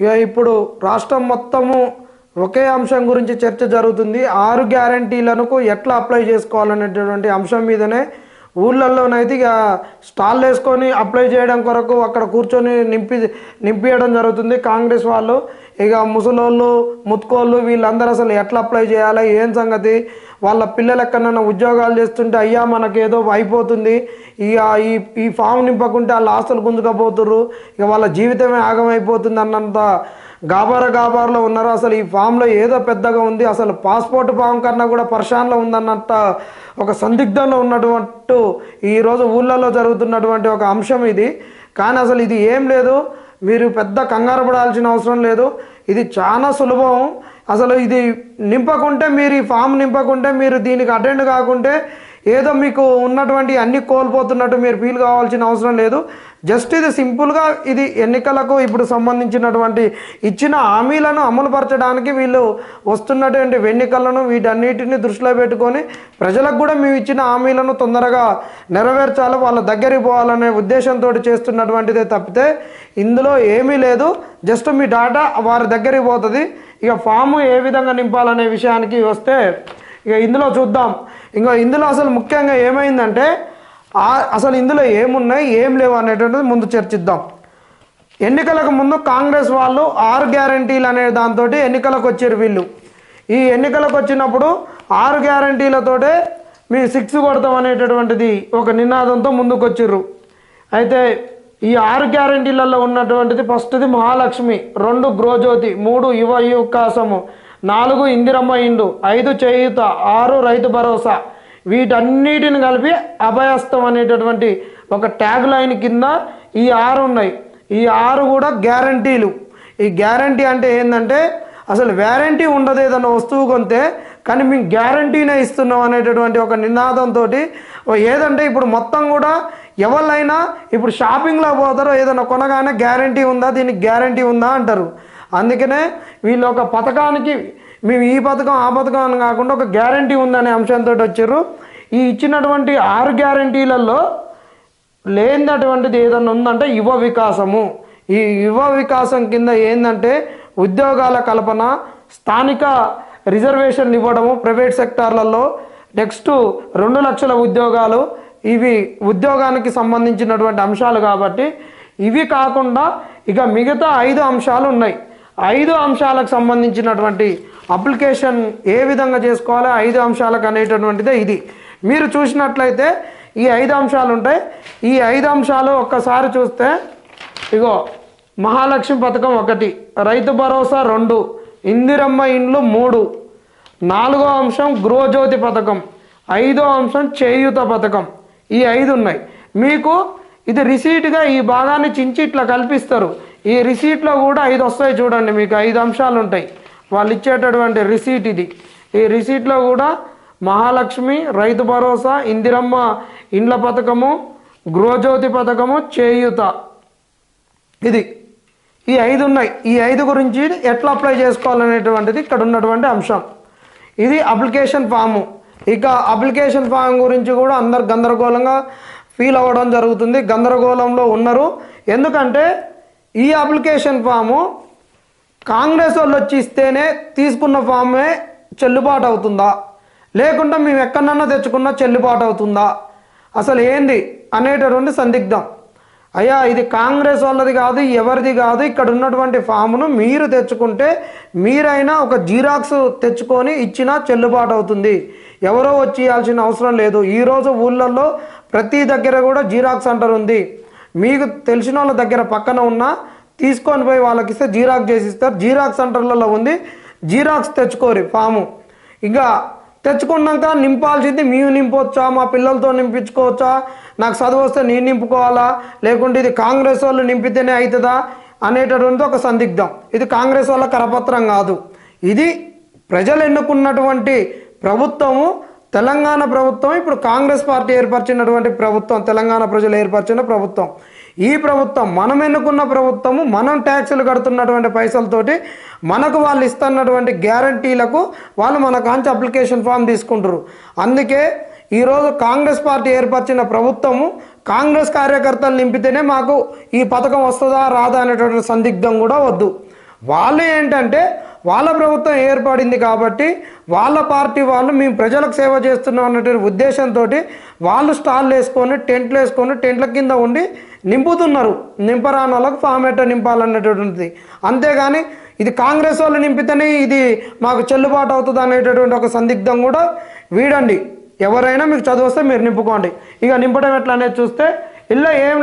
ఇక ఇప్పుడు రాష్ట్రం మొత్తము ఒకే అంశం గురించి చర్చ జరుగుతుంది. ఆరు గ్యారంటీలను ఎట్లా అప్లై చేసుకోవాలనేటటువంటి అంశం మీదనే ఊళ్ళల్లోనైతే ఇక స్టాల్ వేసుకొని అప్లై చేయడం కొరకు అక్కడ కూర్చొని నింపి నింపియడం జరుగుతుంది. కాంగ్రెస్ వాళ్ళు ఇక ముసలోళ్ళు ముత్కోళ్ళు వీళ్ళందరూ అసలు ఎట్లా అప్లై చేయాలి? ఏం సంగతి? వాళ్ళ పిల్లలు ఎక్కడన్నా ఉద్యోగాలు చేస్తుంటే అయ్యా మనకేదో అయిపోతుంది. ఇక ఈ ఈ ఫామ్ నింపకుంటే వాళ్ళ ఆస్తులు గుంజుకపోతుర్రు. ఇక వాళ్ళ జీవితమే ఆగమైపోతుంది అన్నంత గాబార గాబార్లో ఉన్నారు అసలు ఈ ఫామ్లో ఏదో పెద్దగా ఉంది. అసలు పాస్పోర్ట్ ఫామ్ కన్నా కూడా పర్షాన్లో ఉందన్నంత ఒక సందిగ్ధంలో ఉన్నటువంటి ఈరోజు ఊళ్ళలో జరుగుతున్నటువంటి ఒక అంశం ఇది. కానీ అసలు ఇది ఏం లేదు. మీరు పెద్ద కంగారు పడాల్సిన అవసరం లేదు. ఇది చాలా సులభం. అసలు ఇది నింపకుంటే మీరు ఈ ఫామ్ నింపకుంటే మీరు దీనికి అటెండ్ కాకుంటే ఏదో మీకు ఉన్నటువంటి అన్ని కోల్పోతున్నట్టు మీరు ఫీల్ కావాల్సిన అవసరం లేదు. జస్ట్ ఇది సింపుల్గా ఇది ఎన్నికలకు ఇప్పుడు సంబంధించినటువంటి ఇచ్చిన హామీలను అమలుపరచడానికి వీళ్ళు వస్తున్నటువంటి ఎన్నికలను వీటన్నిటిని దృష్టిలో పెట్టుకొని ప్రజలకు కూడా మేము ఇచ్చిన హామీలను తొందరగా నెరవేర్చాలి వాళ్ళ దగ్గరికి పోవాలనే ఉద్దేశంతో చేస్తున్నటువంటిదే తప్పితే ఇందులో ఏమీ లేదు. జస్ట్ మీ డాటా వారి దగ్గరికి పోతుంది. ఇక ఫాము ఏ విధంగా నింపాలనే విషయానికి వస్తే ఇక ఇందులో చూద్దాం. ఇంకా ఇందులో అసలు ముఖ్యంగా ఏమైందంటే అసలు ఇందులో ఏమున్నాయి ఏం లేవు అనేటువంటిది ముందు చర్చిద్దాం. ఎన్నికలకు ముందు కాంగ్రెస్ వాళ్ళు ఆరు గ్యారంటీలు అనే దాంతో ఎన్నికలకు వచ్చారు వీళ్ళు. ఈ ఎన్నికలకు వచ్చినప్పుడు ఆరు గ్యారంటీలతోటే మీ సిక్స్ కొడతాం అనేటటువంటిది ఒక నినాదంతో ముందుకు వచ్చిర్రు అయితే ఈ ఆరు గ్యారంటీలలో ఉన్నటువంటిది ఫస్ట్ది మహాలక్ష్మి రెండు గృహజ్యోతి మూడు యువ యువకాశము నాలుగు ఇందిరమ్మ ఇండు ఐదు చేయుత ఆరు రైతు భరోసా వీటన్నిటిని కలిపి అభయస్తం అనేటటువంటి ఒక ట్యాగ్ లైన్ కింద ఈ ఆరు ఉన్నాయి. ఈ ఆరు కూడా గ్యారంటీలు. ఈ గ్యారంటీ అంటే ఏంటంటే అసలు వ్యారంటీ ఉండదు ఏదైనా వస్తువు కొంటే కానీ మేము గ్యారంటీనే ఇస్తున్నాం అనేటటువంటి ఒక నినాదంతో ఏదంటే ఇప్పుడు మొత్తం కూడా ఎవరైనా ఇప్పుడు షాపింగ్లో పోతారో ఏదైనా కొనగానే గ్యారంటీ ఉందా? దీనికి గ్యారంటీ ఉందా అంటారు. అందుకనే వీళ్ళు ఒక పథకానికి మేము ఈ పథకం ఆ పథకం అని కాకుండా ఒక గ్యారంటీ ఉందనే అంశంతో వచ్చారు. ఈ ఇచ్చినటువంటి ఆరు గ్యారంటీలలో లేనటువంటిది ఏదన్నా ఉందంటే యువ వికాసము. ఈ యువ వికాసం కింద ఏంటంటే ఉద్యోగాల కల్పన స్థానిక రిజర్వేషన్లు ఇవ్వడము ప్రైవేట్ సెక్టార్లలో నెక్స్ట్ రెండు లక్షల ఉద్యోగాలు ఇవి ఉద్యోగానికి సంబంధించినటువంటి అంశాలు కాబట్టి ఇవి కాకుండా ఇక మిగతా ఐదు అంశాలు ఉన్నాయి. ఐదు అంశాలకు సంబంధించినటువంటి అప్లికేషన్ ఏ విధంగా చేసుకోవాలి ఐదు అంశాలకు అనేటటువంటిదే ఇది. మీరు చూసినట్లయితే ఈ ఐదు అంశాలు ఉంటాయి. ఈ ఐదు అంశాలు ఒక్కసారి చూస్తే ఇగో మహాలక్ష్మి పథకం ఒకటి రైతు భరోసా రెండు ఇందిరమ్మ ఇండ్లు మూడు నాలుగో అంశం గృహజ్యోతి పథకం ఐదో అంశం చేయూత పథకం ఈ ఐదు ఉన్నాయి. మీకు ఇది రిసీట్గా ఈ భాగాన్ని చించి ఇట్లా కల్పిస్తారు. ఈ రిసీట్లో కూడా ఐదు వస్తాయి చూడండి మీకు ఐదు అంశాలు ఉంటాయి. వాళ్ళు ఇచ్చేటటువంటి రిసీట్ ఇది. ఈ రిసీట్లో కూడా మహాలక్ష్మి రైతు భరోసా ఇందిరమ్మ ఇండ్ల పథకము గృహజ్యోతి పథకము చేయూత. ఇది. ఈ ఐదు ఉన్నాయి. ఈ ఐదు గురించి ఎట్లా అప్లై చేసుకోవాలనేటువంటిది ఇక్కడ ఉన్నటువంటి అంశం. ఇది అప్లికేషన్ ఫాము. ఇక అప్లికేషన్ ఫామ్ గురించి కూడా అందరు గందరగోళంగా ఫీల్ అవ్వడం జరుగుతుంది. గందరగోళంలో ఉన్నారు. ఎందుకంటే ఈ అప్లికేషన్ ఫాము కాంగ్రెస్ వాళ్ళు వచ్చి ఇస్తేనే తీసుకున్న ఫామే చెల్లుబాటు అవుతుందా? లేకుంటే మేము ఎక్కడన్నా తెచ్చుకున్నా చెల్లుబాటు అవుతుందా? అసలు ఏంది? అనేటటువంటి సందిగ్ధం. అయ్యా ఇది కాంగ్రెస్ వాళ్ళది కాదు ఎవరిది కాదు ఇక్కడ ఉన్నటువంటి ఫామ్ను మీరు తెచ్చుకుంటే మీరైనా ఒక జీరాక్స్ తెచ్చుకొని ఇచ్చినా చెల్లుబాటు అవుతుంది. ఎవరో వచ్చి ఇవ్వాల్సిన అవసరం లేదు. ఈరోజు ఊళ్ళల్లో ప్రతి దగ్గర కూడా జీరాక్స్ అంటారు ఉంది. మీకు తెలిసిన వాళ్ళ దగ్గర పక్కన ఉన్న తీసుకొని పోయి వాళ్ళకి ఇస్తే జీరాక్స్ చేసి ఇస్తారు. జీరాక్స్ సెంటర్లలో ఉంది. జీరాక్స్ తెచ్చుకోరు ఫాము. ఇంకా తెచ్చుకున్నాక నింపాల్సింది మేము నింపొచ్చా? మా పిల్లలతో నింపించుకోవచ్చా? నాకు చదువు వస్తే నేను నింపుకోవాలా? లేకుంటే ఇది కాంగ్రెస్ వాళ్ళు నింపితేనే అవుతుందా అనేటటువంటి ఒక సందిగ్ధం. ఇది కాంగ్రెస్ వాళ్ళ కరపత్రం కాదు. ఇది ప్రజలు ఎన్నుకున్నటువంటి ప్రభుత్వము తెలంగాణ ప్రభుత్వం ఇప్పుడు కాంగ్రెస్ పార్టీ ఏర్పరిచినటువంటి ప్రభుత్వం తెలంగాణ ప్రజలు ఏర్పరిచిన ప్రభుత్వం. ఈ ప్రభుత్వం మనం ఎన్నుకున్న ప్రభుత్వము మనం ట్యాక్సులు కడుతున్నటువంటి పైసలతోటి మనకు వాళ్ళు ఇస్తున్నటువంటి గ్యారంటీలకు వాళ్ళు మన కాంచి అప్లికేషన్ ఫామ్ తీసుకుంటారు అందుకే ఈరోజు కాంగ్రెస్ పార్టీ ఏర్పరిచిన ప్రభుత్వము కాంగ్రెస్ కార్యకర్తలు నింపితేనే మాకు ఈ పథకం వస్తుందా రాదా అనేటువంటి సందిగ్ధం కూడా వద్దు. వాళ్ళు ఏంటంటే వాళ్ళ ప్రభుత్వం ఏర్పడింది కాబట్టి వాళ్ళ పార్టీ వాళ్ళు మేము ప్రజలకు సేవ చేస్తున్నాం అన్నటువంటి ఉద్దేశంతో వాళ్ళు స్టాల్ వేసుకొని టెంట్లు వేసుకొని టెంట్ల కింద ఉండి నింపుతున్నారు. నింపరాని వాళ్ళకు ఫామ్ ఎట్ట నింపాలన్నటువంటిది. అంతేగాని ఇది కాంగ్రెస్ వాళ్ళు నింపితేనే ఇది మాకు చెల్లుబాటు అవుతుంది అనేటటువంటి ఒక సందిగ్ధం కూడా వీడండి. ఎవరైనా మీకు చదివిస్తే మీరు నింపుకోండి. ఇక నింపడం ఎట్లా అనేది చూస్తే ఇలా ఏం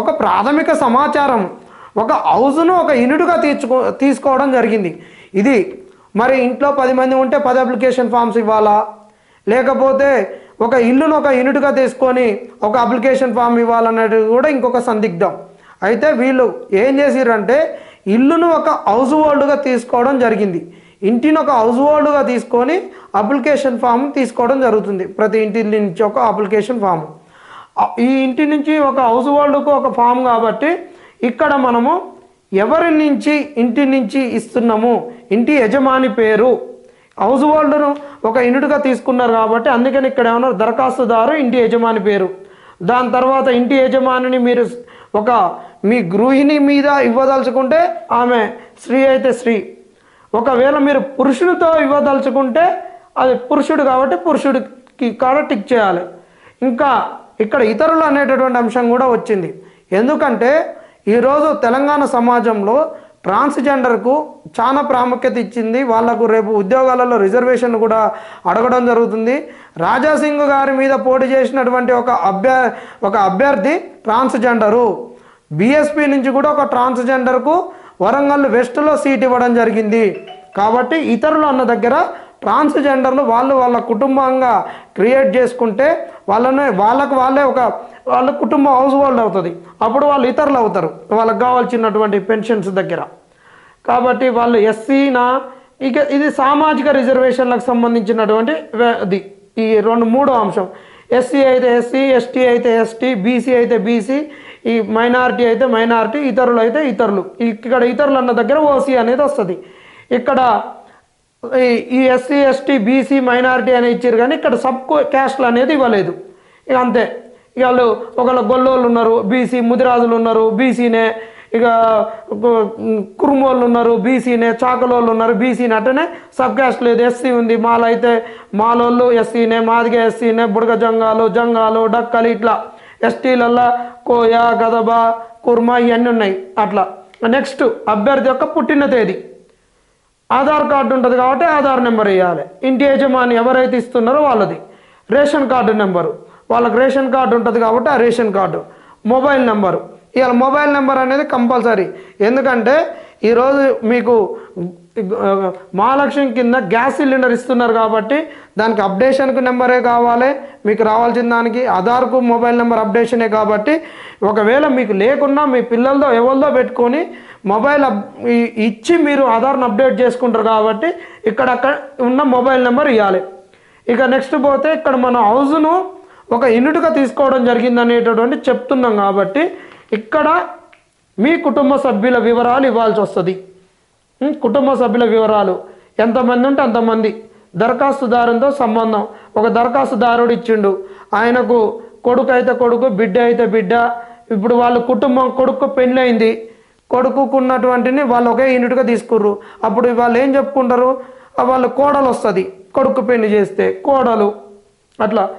ఒక ప్రాథమిక సమాచారం. ఒక హౌస్ను ఒక యూనిట్గా తీర్చుకో తీసుకోవడం జరిగింది. ఇది మరి ఇంట్లో పది మంది ఉంటే పది అప్లికేషన్ ఫామ్స్ ఇవ్వాలా? లేకపోతే ఒక ఇల్లును ఒక యూనిట్గా తీసుకొని ఒక అప్లికేషన్ ఫామ్ ఇవ్వాలన్నది కూడా ఇంకొక సందిగ్ధం. అయితే వీళ్ళు ఏం చేసిరంటే ఇల్లును ఒక హౌస్ హోల్డ్గా తీసుకోవడం జరిగింది. ఇంటిని ఒక హౌస్ హోల్డ్గా తీసుకొని అప్లికేషన్ ఫామ్ తీసుకోవడం జరుగుతుంది. ప్రతి ఇంటి నుంచి ఒక అప్లికేషన్ ఫామ్. ఈ ఇంటి నుంచి ఒక హౌస్ హోల్డ్కు ఒక ఫామ్ కాబట్టి ఇక్కడ మనము ఎవరి నుంచి ఇంటి నుంచి ఇస్తున్నాము? ఇంటి యజమాని పేరు. హౌస్ హోల్డర్ను ఒక యూనిట్గా తీసుకున్నారు కాబట్టి అందుకని ఇక్కడ ఏమన్నారు? దరఖాస్తుదారు ఇంటి యజమాని పేరు. దాని తర్వాత ఇంటి యజమానిని మీరు ఒక మీ గృహిణి మీద ఇవ్వదలుచుకుంటే ఆమె స్త్రీ అయితే స్త్రీ. ఒకవేళ మీరు పురుషుడితో ఇవ్వదలుచుకుంటే అది పురుషుడు కాబట్టి పురుషుడికి కాడ టిక్ చేయాలి. ఇంకా ఇక్కడ ఇతరులు అనేటటువంటి అంశం కూడా వచ్చింది. ఎందుకంటే ఈరోజు తెలంగాణ సమాజంలో ట్రాన్స్జెండర్కు చాలా ప్రాముఖ్యత ఇచ్చింది. వాళ్ళకు రేపు ఉద్యోగాలలో రిజర్వేషన్ కూడా అడగడం జరుగుతుంది. రాజాసింగ్ గారి మీద పోటీ చేసినటువంటి ఒక అభ్య ఒక అభ్యర్థి ట్రాన్స్జెండరు. బీఎస్పీ నుంచి కూడా ఒక ట్రాన్స్జెండర్కు వరంగల్ వెస్ట్లో సీట్ ఇవ్వడం జరిగింది. కాబట్టి ఇతరులు అన్న దగ్గర ట్రాన్స్జెండర్లు వాళ్ళు వాళ్ళ కుటుంబంగా క్రియేట్ చేసుకుంటే వాళ్ళనే వాళ్ళకు వాళ్ళే ఒక వాళ్ళ కుటుంబం హౌస్ హోల్డ్ అవుతుంది. అప్పుడు వాళ్ళు ఇతరులు అవుతారు. వాళ్ళకి కావాల్సినటువంటి పెన్షన్స్ దగ్గర. కాబట్టి వాళ్ళు ఎస్సీనా ఇక ఇది సామాజిక రిజర్వేషన్లకు సంబంధించినటువంటి ఇది ఈ రెండు మూడో అంశం. ఎస్సీ అయితే ఎస్సీ ఎస్టీ అయితే ఎస్టీ బీసీ అయితే బీసీ ఈ మైనారిటీ అయితే మైనారిటీ ఇతరులు అయితే ఇతరులు. ఇక్కడ ఇతరులు అన్న దగ్గర ఓసీ అనేది వస్తుంది. ఇక్కడ ఈ- ఈ ఎస్సీ ఎస్టీ బీసీ మైనారిటీ అని ఇచ్చారు కానీ ఇక్కడ సబ్ క్యాస్ట్లు అనేది ఇవ్వలేదు. ఇక అంతే. ఇక వాళ్ళు ఒకళ్ళ గొల్లోళ్ళు ఉన్నారు బీసీ ముదిరాజులు ఉన్నారు బీసీనే ఇక కురుమోళ్ళు ఉన్నారు బీసీనే చాకలోళ్ళు ఉన్నారు బీసీనే అట్టనే సబ్ క్యాస్ట్ లేదు. ఎస్సీ ఉంది మాలో అయితే మాలోళ్ళు ఎస్సీనే మాదిగ ఎస్సీనే బుడగ జంగాలు జంగాలు డక్కలు ఇట్లా. ఎస్టీలల్లా కోయ గదబ కుర్మ ఇవన్నీ ఉన్నాయి అట్లా. నెక్స్ట్ అభ్యర్థి యొక్క పుట్టిన తేదీ. ఆధార్ కార్డు ఉంటుంది కాబట్టి ఆధార్ నెంబర్ ఇవ్వాలి ఇంటి యజమాని ఎవరైతే ఇస్తున్నారో వాళ్ళది. Ration card number. వాళ్ళకి రేషన్ కార్డు ఉంటుంది కాబట్టి ఆ రేషన్ కార్డు. Mobile number. ఇవాళ మొబైల్ నెంబర్ అనేది కంపల్సరీ. ఎందుకంటే ఈరోజు మీకు మహాలక్ష్మి కింద గ్యాస్ సిలిండర్ ఇస్తున్నారు కాబట్టి దానికి అప్డేషన్కు నెంబరే కావాలి. మీకు రావాల్సిన దానికి ఆధార్కు మొబైల్ నెంబర్ అప్డేషనే కాబట్టి ఒకవేళ మీకు లేకున్నా మీ పిల్లలతో ఎవరిదో పెట్టుకొని మొబైల్ అప్ ఇచ్చి మీరు ఆధార్ను అప్డేట్ చేసుకుంటారు కాబట్టి ఇక్కడ అక్కడ ఉన్న మొబైల్ నెంబర్ ఇవ్వాలి ఇక నెక్స్ట్ పోతే ఇక్కడ మన హౌస్ను ఒక యూనిట్గా తీసుకోవడం జరిగింది అనేటటువంటి చెప్తున్నాం కాబట్టి ఇక్కడ మీ కుటుంబ సభ్యుల వివరాలు ఇవ్వాల్సి వస్తుంది. కుటుంబ సభ్యుల వివరాలు. ఎంతమంది ఉంటే అంతమంది. దరఖాస్తుదారుతో సంబంధం. ఒక దరఖాస్తుదారుడు ఇచ్చిండు. ఆయనకు కొడుకు అయితే కొడుకు బిడ్డ అయితే బిడ్డ. ఇప్పుడు వాళ్ళ కుటుంబం కొడుకు పెళ్ళైంది కొడుకుకున్నటువంటిని వాళ్ళు ఒకే యూనిట్గా తీసుకుర్రు. అప్పుడు వాళ్ళు ఏం చెప్పుకుంటారు? వాళ్ళ కోడలు వస్తుంది. కొడుకు పెళ్ళి చేస్తే కోడలు. అట్లా.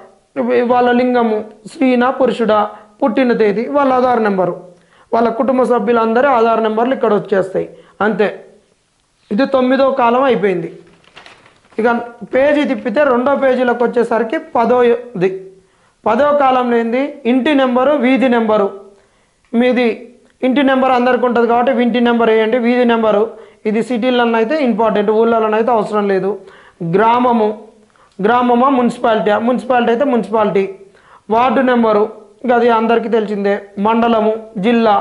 వాళ్ళ లింగము స్త్రీనా పురుషుడా పుట్టిన తేదీ వాళ్ళ ఆధార్ నెంబరు. వాళ్ళ కుటుంబ సభ్యులందరూ ఆధార్ నెంబర్లు ఇక్కడ వచ్చేస్తాయి. అంతే. ఇది తొమ్మిదో కాలం అయిపోయింది. ఇక పేజీ తిప్పితే రెండో పేజీలోకి వచ్చేసరికి పదోది పదో కాలంలో ఏంది? ఇంటి నెంబరు వీధి నెంబరు. మీది ఇంటి నెంబర్ అందరికి ఉంటుంది కాబట్టి ఇంటి నెంబర్ వేయండి వీధి నెంబరు. ఇది సిటీలలో అయితే ఇంపార్టెంట్ ఊళ్ళలో అయితే అవసరం లేదు. గ్రామము. గ్రామమా మున్సిపాలిటీ మున్సిపాలిటీ అయితే మున్సిపాలిటీ. వార్డు నెంబరు ఇక అది అందరికీ తెలిసిందే. మండలము జిల్లా.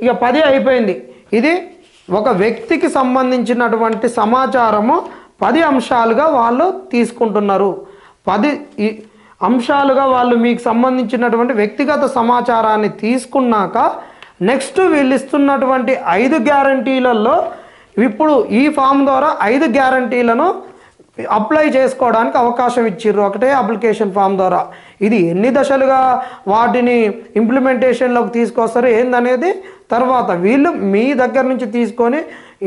ఇక పది అయిపోయింది. ఇది ఒక వ్యక్తికి సంబంధించినటువంటి సమాచారము పది అంశాలుగా వాళ్ళు తీసుకుంటున్నారు. పది ఈ అంశాలుగా వాళ్ళు మీకు సంబంధించినటువంటి వ్యక్తిగత సమాచారాన్ని తీసుకున్నాక నెక్స్ట్ వీళ్ళు ఇస్తున్నటువంటి ఐదు గ్యారంటీలలో ఇప్పుడు ఈ ఫామ్ ద్వారా ఐదు గ్యారంటీలను అప్లై చేసుకోవడానికి అవకాశం ఇచ్చిర్రు. ఒకటే అప్లికేషన్ ఫామ్ ద్వారా. ఇది ఎన్ని దశలుగా వాటిని ఇంప్లిమెంటేషన్లోకి తీసుకొస్తారు ఏందనేది తర్వాత. వీళ్ళు మీ దగ్గర నుంచి తీసుకొని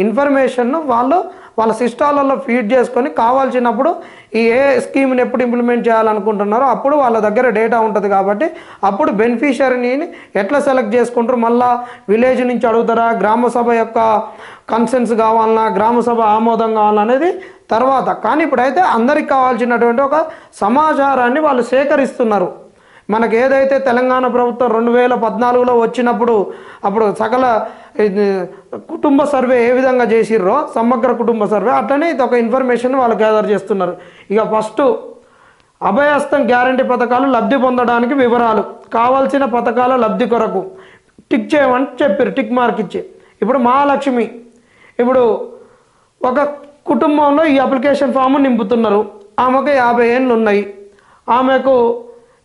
ఇన్ఫర్మేషన్ను వాళ్ళు వాళ్ళ సిస్టాలలో ఫీడ్ చేసుకొని కావాల్సినప్పుడు ఈ ఏ స్కీమ్ని ఎప్పుడు ఇంప్లిమెంట్ చేయాలనుకుంటున్నారో అప్పుడు వాళ్ళ దగ్గర డేటా ఉంటుంది కాబట్టి అప్పుడు బెనిఫిషియరీని ఎట్లా సెలెక్ట్ చేసుకుంటారు? మళ్ళా విలేజ్ నుంచి అడుగుతారా? గ్రామ సభ యొక్క కన్సెన్స్ కావాలన్నా గ్రామ సభ ఆమోదం కావాలనేది అనేది తర్వాత. కానీ ఇప్పుడైతే అందరికి కావాల్సినటువంటి ఒక సమాచారాన్ని వాళ్ళు సేకరిస్తున్నారు. మనకు ఏదైతే తెలంగాణ ప్రభుత్వం రెండు వేల పద్నాలుగులో వచ్చినప్పుడు అప్పుడు సకల కుటుంబ సర్వే ఏ విధంగా చేసిర్రో సమగ్ర కుటుంబ సర్వే అట్లనే ఇది ఒక ఇన్ఫర్మేషన్ వాళ్ళు గ్యాదర్ చేస్తున్నారు. ఇక ఫస్ట్ అభయస్తం గ్యారంటీ పథకాలు లబ్ధి పొందడానికి వివరాలు కావాల్సిన పథకాల లబ్ధి కొరకు టిక్ చేయమని చెప్పారు టిక్ మార్క్ ఇచ్చి. ఇప్పుడు మహాలక్ష్మి ఇప్పుడు ఒక కుటుంబంలో ఈ అప్లికేషన్ ఫామ్ నింపుతున్నారు. ఆమెకు యాభై ఏళ్ళు ఉన్నాయి. ఆమెకు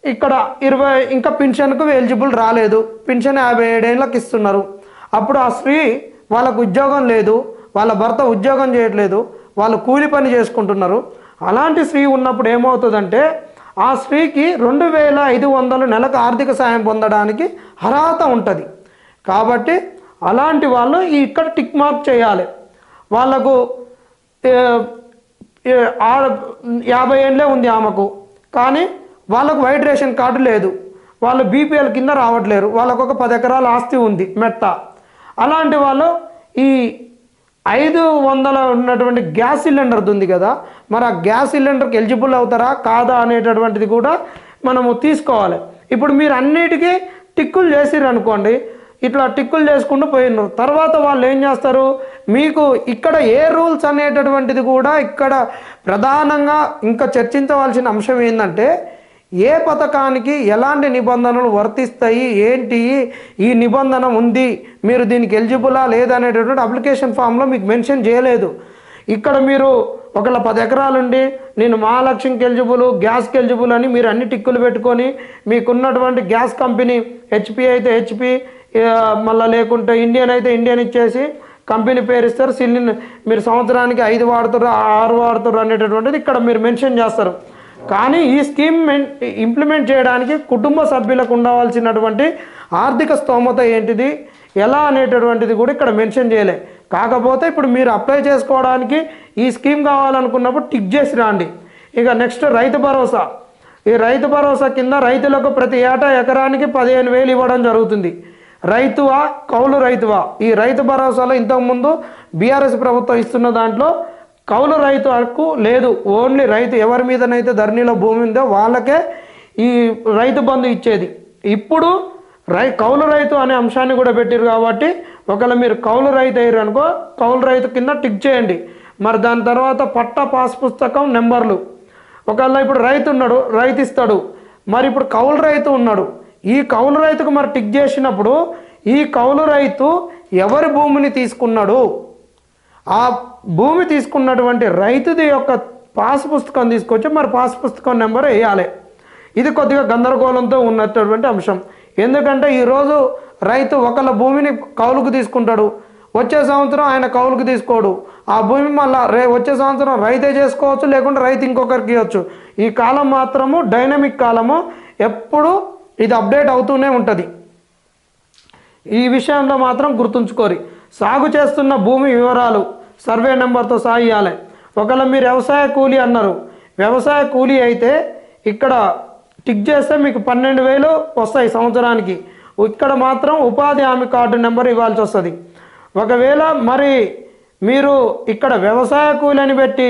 ఇక్కడ ఇరవై ఇంకా పెన్షన్కు ఎలిజిబుల్ రాలేదు. పెన్షన్ యాభై ఏడేళ్ళకి ఇస్తున్నారు. అప్పుడు ఆ స్త్రీ వాళ్ళకు ఉద్యోగం లేదు వాళ్ళ భర్త ఉద్యోగం చేయట్లేదు వాళ్ళు కూలి పని చేసుకుంటున్నారు. అలాంటి స్త్రీ ఉన్నప్పుడు ఏమవుతుందంటే ఆ స్త్రీకి రెండు వేల ఐదు వందలు నెలకు ఆర్థిక సాయం పొందడానికి అర్హత ఉంటుంది. కాబట్టి అలాంటి వాళ్ళు ఇక్కడ టిక్ మార్క్ చేయాలి. వాళ్ళకు ఆ- యాభై ఏళ్ళే ఉంది ఆమెకు. కానీ వాళ్ళకు వైట్ రేషన్ కార్డు లేదు. వాళ్ళు బీపీఎల్ కింద రావట్లేరు. వాళ్ళకు ఒక పది ఎకరాల ఆస్తి ఉంది మెత్త అలాంటి వాళ్ళు ఈ ఐదు వందల ఉన్నటువంటి గ్యాస్ సిలిండర్ ఉంది కదా మరి ఆ గ్యాస్ సిలిండర్కి ఎలిజిబుల్ అవుతారా కాదా అనేటటువంటిది కూడా మనము తీసుకోవాలి. ఇప్పుడు మీరు అన్నిటికీ టిక్కులు చేసిర్రు అనుకోండి ఇట్లా టిక్కులు చేసుకుంటూ పోయినారు తర్వాత వాళ్ళు ఏం చేస్తారు? మీకు ఇక్కడ ఏ రూల్స్ అనేటటువంటిది కూడా ఇక్కడ ప్రధానంగా ఇంకా చర్చించవలసిన అంశం ఏంటంటే ఏ పథకానికి ఎలాంటి నిబంధనలు వర్తిస్తాయి? ఏంటి? ఈ నిబంధన ఉంది. మీరు దీనికి ఎలిజిబులా లేదనేటటువంటి అప్లికేషన్ ఫామ్లో మీకు మెన్షన్ చేయలేదు. ఇక్కడ మీరు ఒకళ్ళ పది ఎకరాలుండి నేను మహాలక్ష్మికి ఎలిజిబుల్ గ్యాస్కి ఎలిజిబుల్ అని మీరు అన్ని టిక్కులు పెట్టుకొని మీకున్నటువంటి గ్యాస్ కంపెనీ హెచ్పి అయితే హెచ్పి మళ్ళీ లేకుంటే ఇండియన్ అయితే ఇండియన్ ఇచ్చేసి కంపెనీ పేరు ఇస్తారు. సిలిండర్ మీరు సంవత్సరానికి ఐదు వాడుతారు ఆరు వాడుతారు అనేటటువంటిది ఇక్కడ మీరు మెన్షన్ చేస్తారు. కానీ ఈ స్కీమ్ ఇంప్లిమెంట్ చేయడానికి కుటుంబ సభ్యులకు ఉండవలసినటువంటి ఆర్థిక స్తోమత ఏంటిది? ఎలా అనేటటువంటిది కూడా ఇక్కడ మెన్షన్ చేయలే. కాకపోతే ఇప్పుడు మీరు అప్లై చేసుకోవడానికి ఈ స్కీమ్ కావాలనుకున్నప్పుడు టిక్ చేసి రాండి. ఇక నెక్స్ట్ రైతు భరోసా. ఈ రైతు భరోసా కింద రైతులకు ప్రతి ఏటా ఎకరానికి పదిహేను వేలు ఇవ్వడం జరుగుతుంది. రైతువా కౌలు రైతువా? ఈ రైతు భరోసాలో ఇంతకుముందు బీఆర్ఎస్ ప్రభుత్వం ఇస్తున్న దాంట్లో కౌలు రైతు హక్కు లేదు. ఓన్లీ రైతు ఎవరి మీదనైతే ధరణిలో భూమి ఉందో వాళ్ళకే ఈ రైతు బంధు ఇచ్చేది. ఇప్పుడు రై కౌలు రైతు అనే అంశాన్ని కూడా పెట్టారు కాబట్టి ఒకవేళ మీరు కౌలు రైతు అయ్యారు అనుకో కౌలు రైతు కింద టిక్ చేయండి. మరి దాని తర్వాత పట్ట పాస్ పుస్తకం నెంబర్లు. ఒకవేళ ఇప్పుడు రైతు ఉన్నాడు రైతు ఇస్తాడు. మరి ఇప్పుడు కౌలు రైతు ఉన్నాడు. ఈ కౌలు రైతుకు మరి టిక్ చేసినప్పుడు ఈ కౌలు రైతు ఎవరి భూమిని తీసుకున్నాడు? ఆ భూమి తీసుకున్నటువంటి రైతుది యొక్క పాస్ పుస్తకం తీసుకొచ్చి మరి పాస్ పుస్తకం నెంబర్ వేయాలి. ఇది కొద్దిగా గందరగోళంతో ఉన్నటువంటి అంశం. ఎందుకంటే ఈరోజు రైతు ఒకళ్ళ భూమిని కౌలుకు తీసుకుంటాడు. వచ్చే సంవత్సరం ఆయన కౌలుకు తీసుకోడు. ఆ భూమి మళ్ళా రే వచ్చే సంవత్సరం రైతే చేసుకోవచ్చు లేకుంటే రైతు ఇంకొకరికి ఇవ్వచ్చు. ఈ కాలం మాత్రము డైనమిక్ కాలము. ఎప్పుడు ఇది అప్డేట్ అవుతూనే ఉంటుంది. ఈ విషయంలో మాత్రం గుర్తుంచుకోరి. సాగు చేస్తున్న భూమి వివరాలు సర్వే నెంబర్తో సహా ఇవ్వాలి ఒకవేళ మీరు వ్యవసాయ కూలీ అన్నారు వ్యవసాయ కూలీ అయితే ఇక్కడ టిక్ చేస్తే మీకు పన్నెండు వేలు వస్తాయి సంవత్సరానికి. ఇక్కడ మాత్రం ఉపాధి హామీ కార్డు నెంబర్ ఇవ్వాల్సి వస్తుంది. ఒకవేళ మరి మీరు ఇక్కడ వ్యవసాయ కూలి అని పెట్టి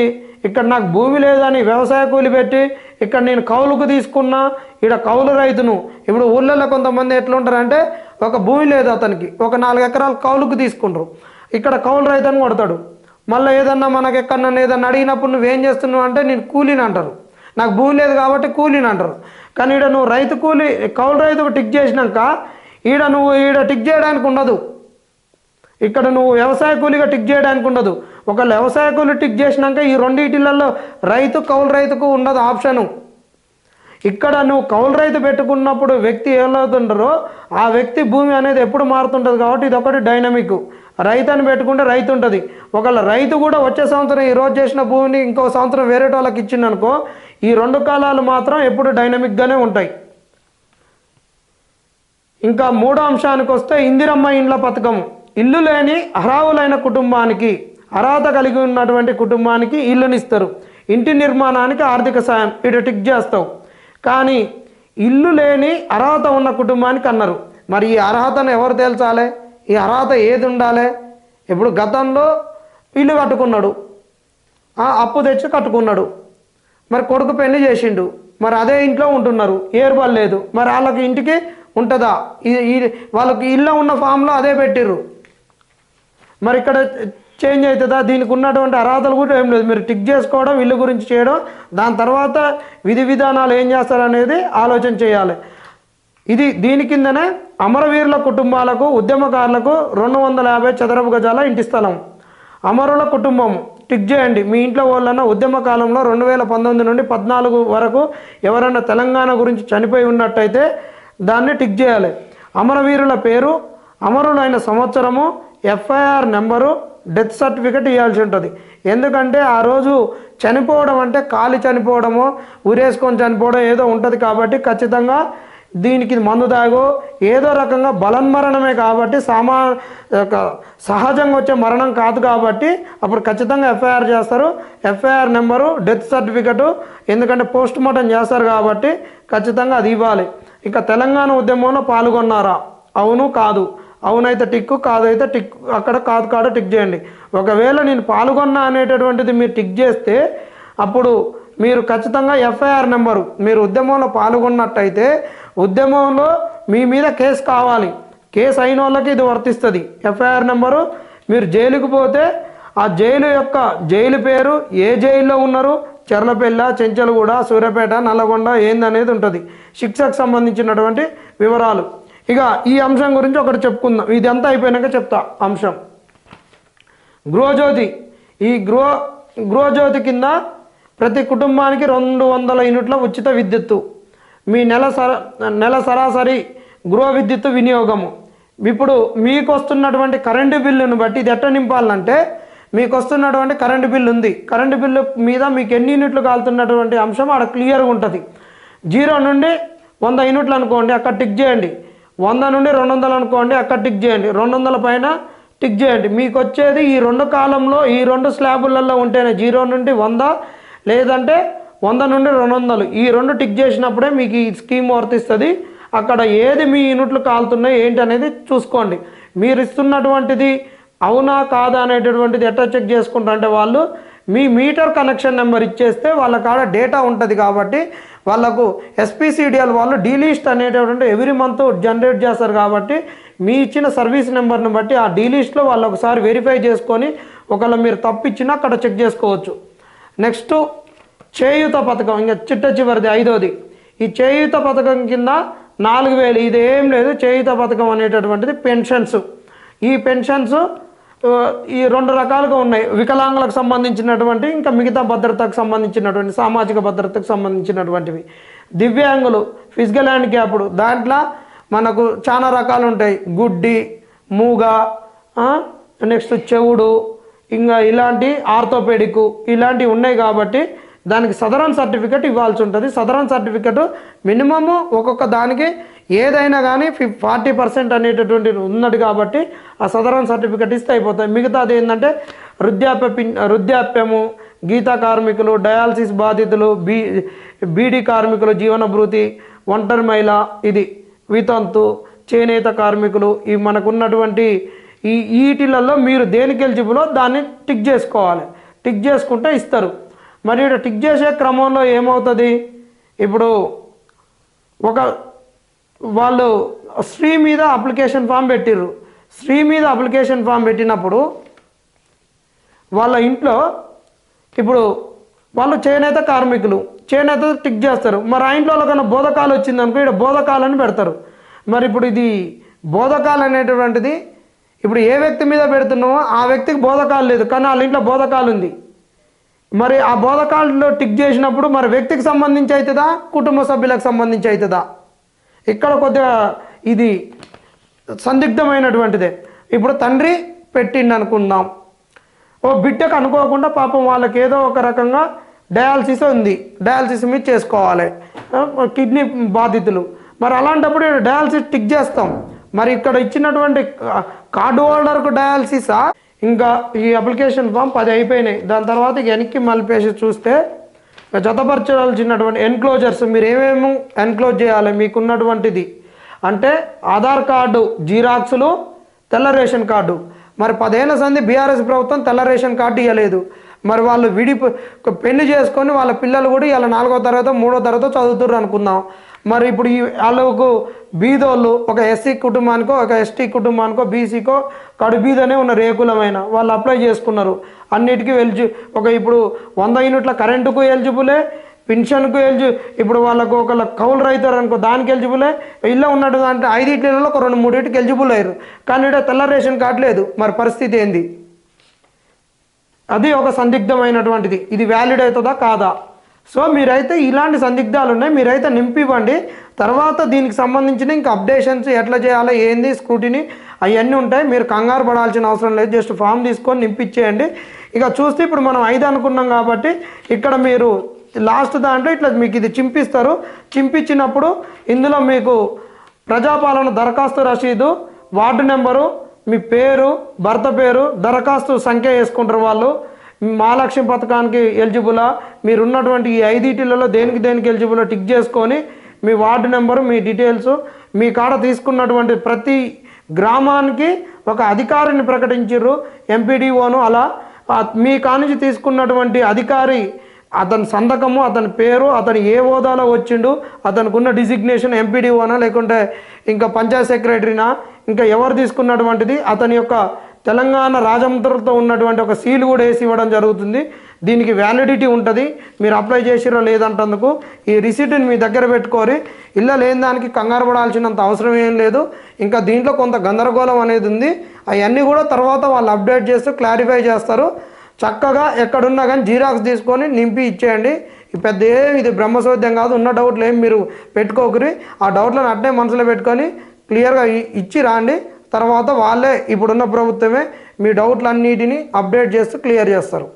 ఇక్కడ నాకు భూమి లేదని వ్యవసాయ కూలి పెట్టి ఇక్కడ నేను కౌలుకు తీసుకున్నా ఇక్కడ కౌలు రైతును ఇప్పుడు ఊళ్ళల్లో కొంతమంది ఎట్లుంటారంటే ఒక భూమి లేదు అతనికి. ఒక నాలుగు ఎకరాలు కౌలుకు తీసుకుంటారు ఇక్కడ కౌలు రైతు కొడతాడు. మళ్ళీ ఏదన్నా మనకి ఎక్కడన్నా ఏదన్నా అడిగినప్పుడు నువ్వేం చేస్తున్నావు అంటే నేను కూలీని అంటారు. నాకు భూమి లేదు కాబట్టి కూలీని అంటారు. కానీ ఈడ నువ్వు రైతు కూలి కౌలు రైతు టిక్ చేసినాక ఈడ నువ్వు ఈడ టిక్ చేయడానికి ఉండదు. ఇక్కడ నువ్వు వ్యవసాయ కూలిగా టిక్ చేయడానికి ఉండదు. ఒకవేళ వ్యవసాయ కూలి టిక్ చేసినాక ఈ రెండింటిలలో రైతు కౌలు రైతుకు ఉండదు ఆప్షను. ఇక్కడ నువ్వు కౌలు రైతు పెట్టుకున్నప్పుడు వ్యక్తి ఏమవుతుంటారో ఆ వ్యక్తి భూమి అనేది ఎప్పుడు మారుతుంటుంది కాబట్టి ఇది ఒకటి డైనమిక్ రైతు అని పెట్టుకుంటే రైతు ఉంటుంది. ఒకవేళ రైతు కూడా వచ్చే సంవత్సరం ఈ రోజు చేసిన భూమిని ఇంకో సంవత్సరం వేరే వాళ్ళకి ఇచ్చిందనుకో ఈ రెండు కాలాలు మాత్రం ఎప్పుడు డైనమిక్గానే ఉంటాయి. ఇంకా మూడో అంశానికి వస్తే ఇందిరమ్మ ఇండ్ల పథకం ఇల్లు లేని అర్హులైన కుటుంబానికి అర్హత కలిగి ఉన్నటువంటి కుటుంబానికి ఇల్లునిస్తారు. ఇంటి నిర్మాణానికి ఆర్థిక సాయం. ఇటు టిక్ చేస్తావు. కానీ ఇల్లు లేని అర్హత ఉన్న కుటుంబానికి అన్నారు. మరి ఈ అర్హతను ఎవరు తేల్చాలి? ఈ అర్హత ఏది ఉండాలి? ఇప్పుడు గతంలో ఇల్లు కట్టుకున్నాడు. ఆ, అప్పు తెచ్చి కట్టుకున్నాడు. మరి కొడుకు పెళ్ళి చేసిండు. మరి అదే ఇంట్లో ఉంటున్నారు. ఏర్పడలేదు మరి వాళ్ళకి ఇంటికి ఉంటుందా? ఈ వాళ్ళకి ఇల్లు ఉన్న ఫామ్లో అదే పెట్టిర్రు. మరి ఇక్కడ చేంజ్ అవుతుందా దీనికి ఉన్నటువంటి అర్హతలు కూడా ఏం లేదు. మీరు టిక్ చేసుకోవడం ఇల్లు గురించి చేయడం దాని తర్వాత విధి విధానాలు ఏం చేస్తారనేది ఆలోచన చేయాలి. ఇది దీని కిందనే అమరవీరుల కుటుంబాలకు ఉద్యమకారులకు రెండు వందల యాభై చదరపు గజాల ఇంటి స్థలం. అమరుల కుటుంబం టిక్ చేయండి. మీ ఇంట్లో వాళ్ళన్నా ఉద్యమ కాలంలో రెండు వేల పంతొమ్మిది నుండి పద్నాలుగు వరకు ఎవరైనా తెలంగాణ గురించి చనిపోయి ఉన్నట్టయితే దాన్ని టిక్ చేయాలి. అమరవీరుల పేరు అమరులైన సంవత్సరము ఎఫ్ఐఆర్ నెంబరు డెత్ సర్టిఫికెట్ ఇవ్వాల్సి ఉంటుంది. ఎందుకంటే ఆ రోజు చనిపోవడం అంటే కాలి చనిపోవడమో ఉరేసుకొని చనిపోవడం ఏదో ఉంటుంది కాబట్టి ఖచ్చితంగా దీనికి మందు తాగో ఏదో రకంగా బలన్మరణమే కాబట్టి సామా సహజంగా వచ్చే మరణం కాదు కాబట్టి అప్పుడు ఖచ్చితంగా ఎఫ్ఐఆర్ చేస్తారు. ఎఫ్ఐఆర్ నెంబరు డెత్ సర్టిఫికెట్ ఎందుకంటే పోస్ట్ మార్టం చేస్తారు కాబట్టి ఖచ్చితంగా అది ఇవ్వాలి. ఇంకా తెలంగాణ ఉద్యమంలో పాల్గొన్నారా? అవును కాదు. అవునైతే టిక్కు కాదైతే టిక్ అక్కడ కాదు కాడ టిక్ చేయండి. ఒకవేళ నేను పాల్గొన్నా అనేటటువంటిది మీరు టిక్ చేస్తే అప్పుడు మీరు ఖచ్చితంగా ఎఫ్ఐఆర్ నెంబరు మీరు ఉద్యమంలో పాల్గొన్నట్టయితే ఉద్యమంలో మీ మీద కేసు కావాలి. కేసు అయిన వాళ్ళకి ఇది వర్తిస్తుంది. ఎఫ్ఐఆర్ నెంబరు మీరు జైలుకు పోతే ఆ జైలు యొక్క జైలు పేరు ఏ జైల్లో ఉన్నారు? చెర్లపెల్ల చెంచలగూడ సూర్యాపేట నల్లగొండ ఏందనేది ఉంటుంది. శిక్షకు సంబంధించినటువంటి వివరాలు. ఇక ఈ అంశం గురించి ఒకటి చెప్పుకుందాం. ఇది అంతా అయిపోయినాక చెప్తా అంశం. గృహజ్యోతి. ఈ గృహ గృహజ్యోతి కింద ప్రతి కుటుంబానికి రెండు వందల యూనిట్ల ఉచిత విద్యుత్తు. మీ నెల సర నెల సరాసరి గృహ విద్యుత్తు వినియోగము. ఇప్పుడు మీకు వస్తున్నటువంటి కరెంటు బిల్లును బట్టి ఇది ఎట్ట నింపాలంటే మీకు వస్తున్నటువంటి కరెంటు బిల్లు ఉంది. కరెంటు బిల్లు మీద మీకు ఎన్ని యూనిట్లు కాలుతున్నటువంటి అంశం ఆడ క్లియర్గా ఉంటుంది. జీరో నుండి వంద యూనిట్లు అనుకోండి అక్కడ టిక్ చేయండి. వంద నుండి రెండు వందలు అనుకోండి అక్కడ టిక్ చేయండి. రెండు వందల పైన టిక్ చేయండి. మీకు వచ్చేది ఈ రెండు కాలంలో ఈ రెండు స్లాబులలో ఉంటేనే జీరో నుండి వంద లేదంటే వంద నుండి రెండు వందలు. ఈ రెండు టిక్ చేసినప్పుడే మీకు ఈ స్కీమ్ వర్తిస్తుంది. అక్కడ ఏది మీ యూనిట్లు కాలుతున్నాయి ఏంటి అనేది చూసుకోండి. మీరు ఇస్తున్నటువంటిది అవునా కాదా అనేటటువంటిది ఎట్లా చెక్ చేసుకుంటారంటే వాళ్ళు మీ మీటర్ కనెక్షన్ నెంబర్ ఇచ్చేస్తే వాళ్ళ కాడ డేటా ఉంటుంది కాబట్టి వాళ్ళకు ఎస్పీసీడిఎల్ వాళ్ళు డీలిస్ట్ అనేటటువంటి ఎవ్రీ మంత్ జనరేట్ చేస్తారు కాబట్టి మీ ఇచ్చిన సర్వీస్ నెంబర్ని బట్టి ఆ డీలిస్ట్లో వాళ్ళు ఒకసారి వెరిఫై చేసుకొని ఒకవేళ మీరు తప్పిచ్చినా అక్కడ చెక్ చేసుకోవచ్చు. నెక్స్ట్ చేయూత పథకం. ఇంకా చిట్ట చివరిది ఐదోది. ఈ చేయూత పథకం కింద నాలుగు వేలు. ఇది ఏం లేదు చేయూత పథకం అనేటటువంటిది పెన్షన్స్. ఈ పెన్షన్స్ ఈ రెండు రకాలుగా ఉన్నాయి. వికలాంగులకు సంబంధించినటువంటి ఇంకా మిగతా భద్రతకు సంబంధించినటువంటి సామాజిక భద్రతకు సంబంధించినటువంటివి. దివ్యాంగులు ఫిజికల్ హ్యాండిక్యాప్డ్ దాంట్లో మనకు చాలా రకాలు ఉంటాయి. గుడ్డి మూగ నెక్స్ట్ చెవుడు ఇంకా ఇలాంటి ఆర్థోపెడిక్ ఇలాంటివి ఉన్నాయి కాబట్టి దానికి సదరన్ సర్టిఫికెట్ ఇవ్వాల్సి ఉంటుంది. సదరన్ సర్టిఫికెట్ మినిమము ఒక్కొక్క దానికి ఏదైనా కానీ ఫిఫ్ ఫార్టీ పర్సెంట్ అనేటటువంటి ఉన్నది కాబట్టి ఆ సదరన్ సర్టిఫికెట్ ఇస్తే అయిపోతాయి. మిగతాది ఏంటంటే వృద్ధాప్య పిన్ వృద్ధాప్యము గీతా కార్మికులు డయాలసిస్ బాధితులు బీ బీడీ కార్మికులు జీవన భృతి ఒంటరి మహిళ ఇది వితంతు చేనేత కార్మికులు ఈ మనకున్నటువంటి ఈ వీటిలలో మీరు దేనికి ఎలిజిబులో దాన్ని టిక్ చేసుకోవాలి. టిక్ చేసుకుంటే ఇస్తారు. మరి టిక్ చేసే క్రమంలో ఏమవుతుంది? ఇప్పుడు ఒక వాళ్ళు స్త్రీ మీద అప్లికేషన్ ఫామ్ పెట్టిర్రు. స్త్రీ మీద అప్లికేషన్ ఫామ్ పెట్టినప్పుడు వాళ్ళ ఇంట్లో ఇప్పుడు వాళ్ళు చేనేత కార్మికులు చేనేత టిక్ చేస్తారు. మరి ఆ ఇంట్లో కన్నా బోధకాలు వచ్చిందనుకో ఇక్కడ బోధకాలని పెడతారు. మరి ఇప్పుడు ఇది బోధకాలు అనేటువంటిది ఇప్పుడు ఏ వ్యక్తి మీద పెడుతున్నామో ఆ వ్యక్తికి బోధకాలు లేదు. కానీ వాళ్ళ ఇంట్లో బోధకాలు ఉంది. మరి ఆ బోధకాలలో టిక్ చేసినప్పుడు మరి వ్యక్తికి సంబంధించి అవుతుందా? కుటుంబ సభ్యులకు సంబంధించి అవుతుందా? ఇక్కడ కొద్దిగా ఇది సందిగ్ధమైనటువంటిదే. ఇప్పుడు తండ్రి పెట్టిండు అనుకుందాం ఓ బిడ్డకు అనుకోకుండా పాపం వాళ్ళకి ఏదో ఒక రకంగా డయాలసిస్ ఉంది. డయాలసిస్ మీద చేసుకోవాలి. కిడ్నీ బాధితులు. మరి అలాంటప్పుడు డయాలసిస్ టిక్ చేస్తాం. మరి ఇక్కడ ఇచ్చినటువంటి కార్డు హోల్డర్కు డయాలసిసా? ఇంకా ఈ అప్లికేషన్ ఫామ్ పది అయిపోయినాయి. దాని తర్వాత వెనక్కి మళ్ళీ చూస్తే జతపరచాల్సినటువంటి ఎన్క్లోజర్స్ మీరు ఏమేమి ఎన్క్లోజ్ చేయాలి? మీకున్నటువంటిది. అంటే ఆధార్ కార్డు జీరాక్సులు తెల్ల రేషన్ కార్డు. మరి పదేళ్ళ సంది బీఆర్ఎస్ ప్రభుత్వం తెల్ల రేషన్ కార్డు ఇవ్వలేదు మరి వాళ్ళు విడి పెళ్ళి చేసుకొని వాళ్ళ పిల్లలు కూడా ఇలా నాలుగో తరగతి మూడో తరగతి చదువుతుర్రు అనుకుందాం. మరి ఇప్పుడు ఈ వాళ్ళకు బీదోళ్ళు ఒక ఎస్సీ కుటుంబానికో ఒక ఎస్టీ కుటుంబానికో బీసీకో కడు బీదనే ఉన్న రేకులమైన వాళ్ళు అప్లై చేసుకున్నారు. అన్నిటికీ ఎలిజి ఒక ఇప్పుడు వంద యూనిట్ల కరెంటుకు ఎలిజిబులే పెన్షన్కు ఎలిజి ఇప్పుడు వాళ్ళకు ఒక కౌలు రైతారు అనుకో దానికి ఎలిజిబులే ఇల్లు ఉన్నట్టు అంటే ఐదింటిలో ఒక రెండు మూడింటికి ఎలిజిబుల్ అయ్యారు. కానీ ఇక్కడ తెల్ల రేషన్ కార్డు లేదు. మరి పరిస్థితి ఏంది? అది ఒక సందిగ్ధమైనటువంటిది. ఇది వ్యాలిడ్ అవుతుందా? కాదా? సో మీరైతే ఇలాంటి సందిగ్ధాలు ఉన్నాయి మీరైతే నింపివ్వండి. తర్వాత దీనికి సంబంధించిన ఇంకా అప్డేషన్స్ ఎట్లా చేయాలో ఏంది స్కూటీని అవన్నీ ఉంటాయి. మీరు కంగారు పడాల్సిన అవసరం లేదు జస్ట్ ఫామ్ తీసుకొని నింపించేయండి ఇక చూస్తే ఇప్పుడు మనం ఐదు అనుకున్నాం కాబట్టి ఇక్కడ మీరు లాస్ట్ దాంట్లో ఇట్లా మీకు ఇది చింపిస్తారు. చింపించినప్పుడు ఇందులో మీకు ప్రజాపాలన దరఖాస్తు రసీదు వార్డు నెంబరు మీ పేరు భర్త పేరు దరఖాస్తు సంఖ్య వేసుకుంటారు వాళ్ళు. మహాలక్ష్మి పథకానికి ఎలిజిబులా? మీరు ఉన్నటువంటి ఈ ఐదిటిలలో దేనికి దేనికి ఎలిజిబులో? టిక్ చేసుకొని మీ వార్డు నెంబరు మీ డీటెయిల్స్ మీ కాడ తీసుకున్నటువంటి ప్రతి గ్రామానికి ఒక అధికారిని ప్రకటించారు ఎంపీడీఓను అలా. మీ కానుంచి తీసుకున్నటువంటి అధికారి అతని సంతకము అతని పేరు అతను ఏ హోదాలో వచ్చిండు అతనికి ఉన్న డిజిగ్నేషన్ ఎంపీడీఓనా లేకుంటే ఇంకా పంచాయత్ సెక్రటరీనా ఇంకా ఎవరు తీసుకున్నటువంటిది అతని యొక్క తెలంగాణ రాజముద్రతో ఉన్నటువంటి ఒక సీల్ కూడా వేసి ఇవ్వడం జరుగుతుంది. దీనికి వ్యాలిడిటీ ఉంటుంది. మీరు అప్లై చేసిరో లేదంటందుకు ఈ రిసీట్ని మీ దగ్గర పెట్టుకోరి. ఇళ్ళ లేని దానికి కంగారు పడాల్సినంత అవసరం ఏం లేదు. ఇంకా దీంట్లో కొంత గందరగోళం అనేది ఉంది. అవన్నీ కూడా తర్వాత వాళ్ళు అప్డేట్ చేస్తూ క్లారిఫై చేస్తారు. చక్కగా ఎక్కడున్నా కానీ జీరాక్స్ తీసుకొని నింపి ఇచ్చేయండి. పెద్ద ఏం ఇది బ్రహ్మశోద్యం కాదు ఉన్న డౌట్లు ఏం మీరు పెట్టుకోకరి. ఆ డౌట్లను అట్నే మనసులో పెట్టుకొని క్లియర్గా ఇచ్చి రాండి. తర్వాత వాళ్ళే ఇప్పుడున్న ప్రభుత్వమే మీ డౌట్లన్నిటినీ అప్డేట్ చేస్తూ క్లియర్ చేస్తారు.